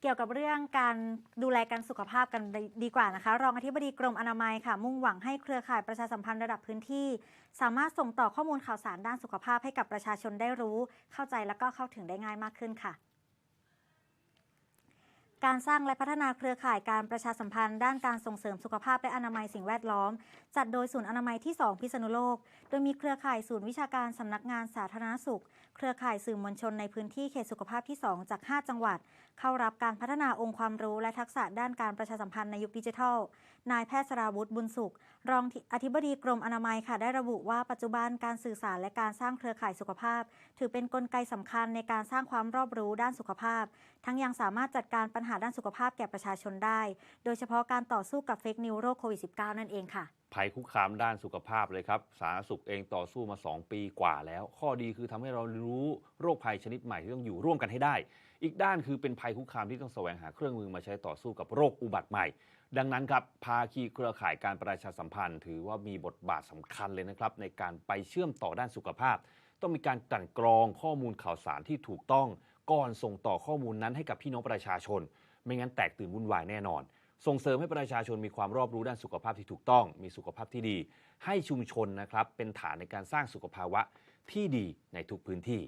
เกี่ยวกับเรื่องการดูแลการสุขภาพกันดีกว่านะคะ รองอธิบดีกรมอนามัยค่ะ มุ่งหวังให้เครือข่ายประชาสัมพันธ์ระดับพื้นที่ สามารถส่งต่อข้อมูลข่าวสารด้านสุขภาพให้กับประชาชนได้รู้ เข้าใจและก็เข้าถึงได้ง่ายมากขึ้นค่ะ การสร้างและพัฒนาเครือข่ายการประชาสัมพันธ์ ด้านการส่งเสริมสุขภาพและอนามัยสิ่งแวดล้อม จัดโดยศูนย์อนามัยที่ 2 พิษณุโลก โดยมีเครือข่ายศูนย์วิชาการสำนักงานสาธารณสุข เครือข่ายสื่อมวลชนในพื้นที่เขตสุขภาพที่ 2 จาก 5 จังหวัด เข้ารับการพัฒนาองค์ความรู้และทักษะด้านการประชาสัมพันธ์ในยุคดิจิทัล นายแพทย์สราวุฒิบุญสุข รองอธิบดีกรมอนามัยค่ะได้ระบุว่าปัจจุบันการสื่อสารและการสร้างเครือข่ายสุขภาพ ถือเป็นกลไกสำคัญในการสร้างความรอบรู้ด้านสุขภาพ ทั้งยังสามารถจัดการปัญหาาด้านสุขภาพแก่ประชาชนได้ โดยเฉพาะการต่อสู้กับเฟกนิวโรคโควิด -19 นั่นเองค่ะภัยคุกคามด้านสุขภาพเลยครับ สาธารณสุขเองต่อสู้มา 2 ปีกว่าแล้ว ข้อดีคือทำให้เรารู้โรคภัยชนิดใหม่ที่ต้องอยู่ร่วมกันให้ได้ อีกด้านคือเป็นภัยคุกคามที่ต้องแสวงหาเครื่องมือมาใช้ต่อสู้กับโรคอุบัติใหม่ ดังนั้นครับ ภาคีเครือข่ายการประชาสัมพันธ์ ถือว่ามีบทบาทสำคัญเลยนะครับ ในการไปเชื่อมต่อด้านสุขภาพ ต้องมีการกลั่นกรองข้อมูลข่าวสารที่ถูกต้องก่อนส่งต่อข้อมูลนั้นให้กับพี่น้องประชาชน ไม่งั้นแตกตื่นวุ่นวายแน่นอน ส่งเสริมให้ประชาชนมีความรอบรู้ด้านสุขภาพที่ถูกต้อง มีสุขภาพที่ดี ให้ชุมชนนะครับเป็นฐานในการสร้างสุขภาวะที่ดีในทุกพื้นที่